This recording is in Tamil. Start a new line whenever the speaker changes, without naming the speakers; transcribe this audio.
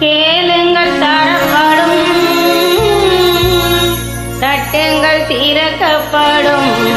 கேளுங்கள் தரப்படும் தட்டுங்கள் திறக்கப்படும்.